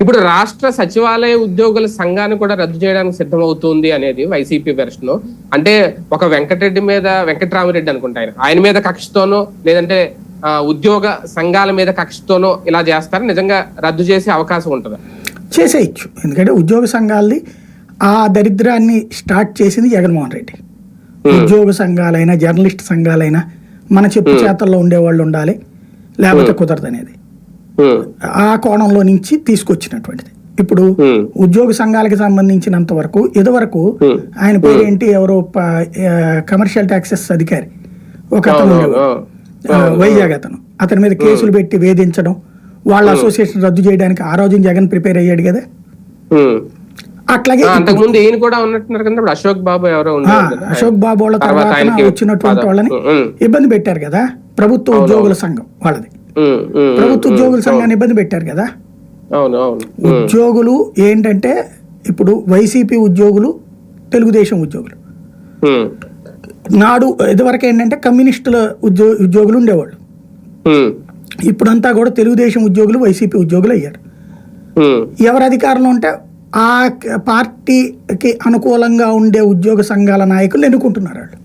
ఇప్పుడు రాష్ట్ర సచివాలయ ఉద్యోగుల సంఘాన్ని కూడా రద్దు చేయడానికి సిద్ధమవుతుంది అనేది వైసీపీ వెర్షన్ అంటే ఒక వెంకటరెడ్డి మీద వెంకటరామరెడ్డి అనుకుంటా ఆయన. ఆయన మీద కక్షతోనో లేదంటే ఆ, ఉద్యోగ సంఘాల మీద కక్షతోనో ఇలా చేస్తారు నిజంగా రద్దు చేసే అవకాశం ఉంటుంది? చేసేయచ్చు. ఎందుకంటే ఉద్యోగ సంఘాలది ఆ దరిద్రాన్ని స్టార్ట్ చేసింది జగన్మోహన్ రెడ్డి. ఉద్యోగ సంఘాలైనా జర్నలిస్ట్ సంఘాలైనా మన చెప్పు చేతల్లో ఉండేవాళ్ళు ఉండాలి లేకపోతే కుదరదు అనేది ఆ కోణంలో నుంచి తీసుకొచ్చినటువంటిది. ఇప్పుడు ఉద్యోగ సంఘాలకి సంబంధించినంత వరకు ఇదివరకు ఆయన పేరేంటి? ఎవరో కమర్షియల్ ట్యాక్సెస్ అధికారి. ఒక అతను వైజాగ్ అతను. అతని మీద కేసులు పెట్టి వేధించడం వాళ్ళ అసోసియేషన్ రద్దు చేయడానికి ఆ రోజు జగన్ ప్రిపేర్ అయ్యాడు కదా. అట్లాగే అంతకు ముందు ఈయన కూడా ఉన్నట్టున్నారు కదా అశోక్ బాబు ఎవరో అశోక్ బాబు వాళ్ళ తర్వాత వచ్చినటువంటి వాళ్ళని ఇబ్బంది పెట్టారు కదా ప్రభుత్వ ఉద్యోగుల సంఘం వాళ్ళది. ప్రభుత్వ ఉద్యోగుల సంఘాన్ని ఇబ్బంది పెట్టారు కదా? ఉద్యోగులు ఏంటంటే ఇప్పుడు వైసీపీ ఉద్యోగులు తెలుగుదేశం ఉద్యోగులు. నాడు ఇదివరకు ఏంటంటే కమ్యూనిస్టుల ఉద్యో ఉద్యోగులు ఉండేవాళ్ళు. ఇప్పుడంతా కూడా తెలుగుదేశం ఉద్యోగులు వైసీపీ ఉద్యోగులు అయ్యారు. ఎవరు అధికారంలో ఉంటే ఆ పార్టీకి అనుకూలంగా ఉండే ఉద్యోగ సంఘాల నాయకులు ఎన్నుకుంటున్నారు వాళ్ళు?